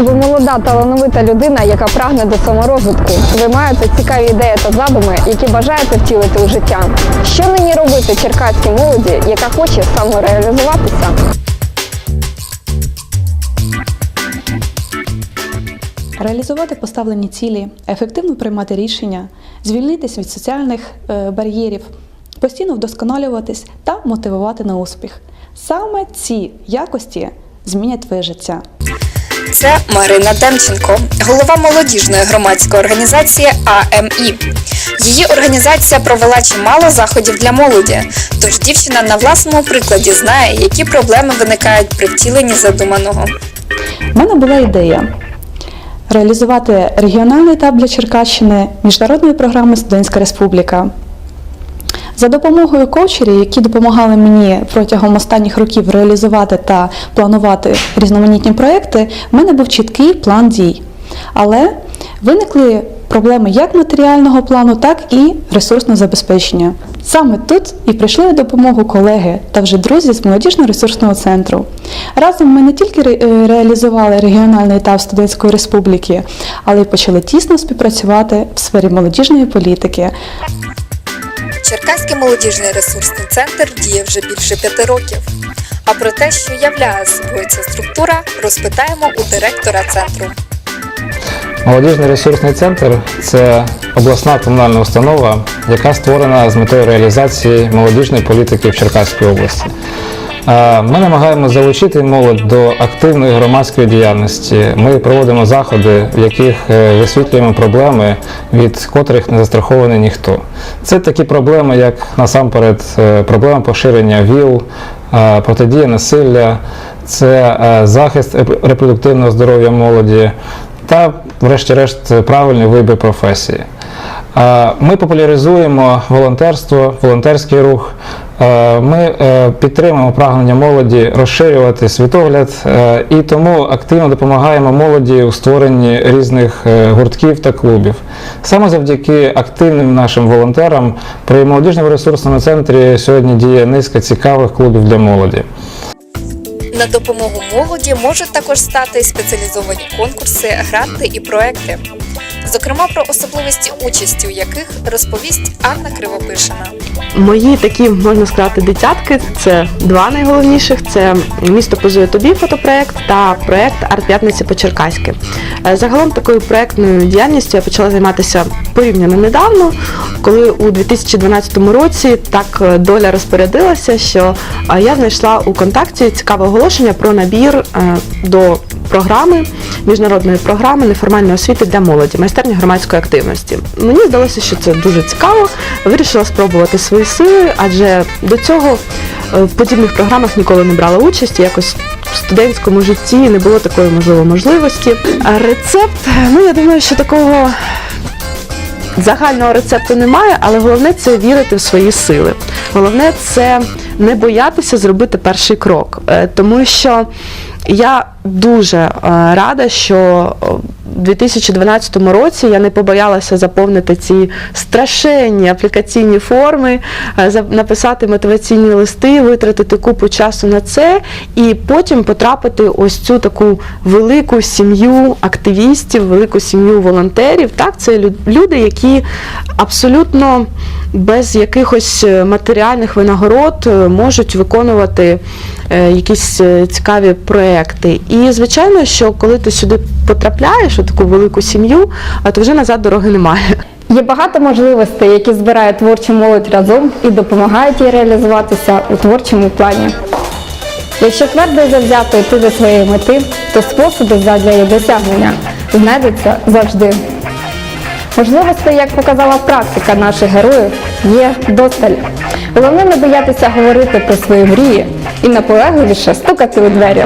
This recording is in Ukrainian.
Ви молода талановита людина, яка прагне до саморозвитку. Ви маєте цікаві ідеї та задуми, які бажаєте втілити у життя. Що нині робити черкаській молоді, яка хоче самореалізуватися? Реалізувати поставлені цілі, ефективно приймати рішення, звільнитись від соціальних е, бар'єрів, постійно вдосконалюватись та мотивувати на успіх. Саме ці якості змінять твоє життя. Це Марина Демченко, голова молодіжної громадської організації АМІ. Її організація провела чимало заходів для молоді, тож дівчина на власному прикладі знає, які проблеми виникають при втіленні задуманого. У мене була ідея реалізувати регіональний етап для Черкащини міжнародної програми Студентська Республіка. За допомогою коучерів, які допомагали мені протягом останніх років реалізувати та планувати різноманітні проекти, в мене був чіткий план дій. Але виникли проблеми як матеріального плану, так і ресурсного забезпечення. Саме тут і прийшли на допомогу колеги та вже друзі з молодіжно-ресурсного центру. Разом ми не тільки е, реалізували регіональний етап студентської республіки, але й почали тісно співпрацювати в сфері молодіжної політики. Черкаський молодіжний ресурсний центр діє вже більше п'яти років. А про те, що являє собою ця структура, розпитаємо у директора центру. Молодіжний ресурсний центр це обласна комунальна установа, яка створена з метою реалізації молодіжної політики в Черкаській області. Ми намагаємося залучити молодь до активної громадської діяльності. Ми проводимо заходи, в яких е, висвітлюємо проблеми, від котрих не застрахований ніхто. Це такі проблеми, як насамперед е, проблема поширення ВІЛ, е, протидія насилля, це захист репродуктивного здоров'я молоді та, врешті-решт, правильний вибір професії. Ми популяризуємо волонтерство, волонтерський рух. Е, Ми е, підтримуємо прагнення молоді розширювати світогляд е, і тому активно допомагаємо молоді у створенні різних гуртків та клубів. Саме завдяки активним нашим волонтерам при молодіжному ресурсному центрі сьогодні діє низка цікавих клубів для молоді. На допомогу молоді можуть також стати спеціалізовані конкурси, гранти і проекти. Зокрема, про особливості участі у яких розповість Анна Кривопишина. Мої такі, можна сказати, дитятки це два найголовніших: це місто позує тобі фотопроект та проект Арт-п'ятниці по-черкаськи. Е, Загалом такою проектною діяльністю я почала займатися порівняно недавно, коли у 2012 році так е, доля розпорядилася, що е, я знайшла у контакті цікаве оголошення про набір до програми міжнародної програми неформальної освіти для молоді, майстерня громадської активності. Мені здалося, що це дуже цікаво. Вирішила спробувати свої сили, адже до цього е, в подібних програмах ніколи не брала участь. Якось в студентському житті не було такої можливо можливості. А рецепт, ну я думаю, що такого загального рецепту немає, але головне це вірити в свої сили. Головне це не боятися зробити перший крок, Е, тому що я дуже е, рада, що е, у 2012 році я не побоялася заповнити ці страшенні аплікаційні форми, е, написати мотиваційні листи, витратити купу часу на це і потім потрапити ось цю таку велику сім'ю активістів, велику сім'ю волонтерів. Так, це люди, які абсолютно без якихось матеріальних винагород можуть виконувати якісь цікаві проекти. І звичайно, що коли ти сюди потрапляєш у таку велику сім'ю, а то вже назад дороги немає. Є багато можливостей, які збирає творчу молодь разом і допомагають їй реалізуватися у творчому плані. Якщо твердо і завзято йти до своєї мети, то способи задля її досягнення знайдуться завжди. Можливостей, як показала практика наших героїв, є досталь. Головне не боятися говорити про свої мрії і наполегливіше стукати у двері.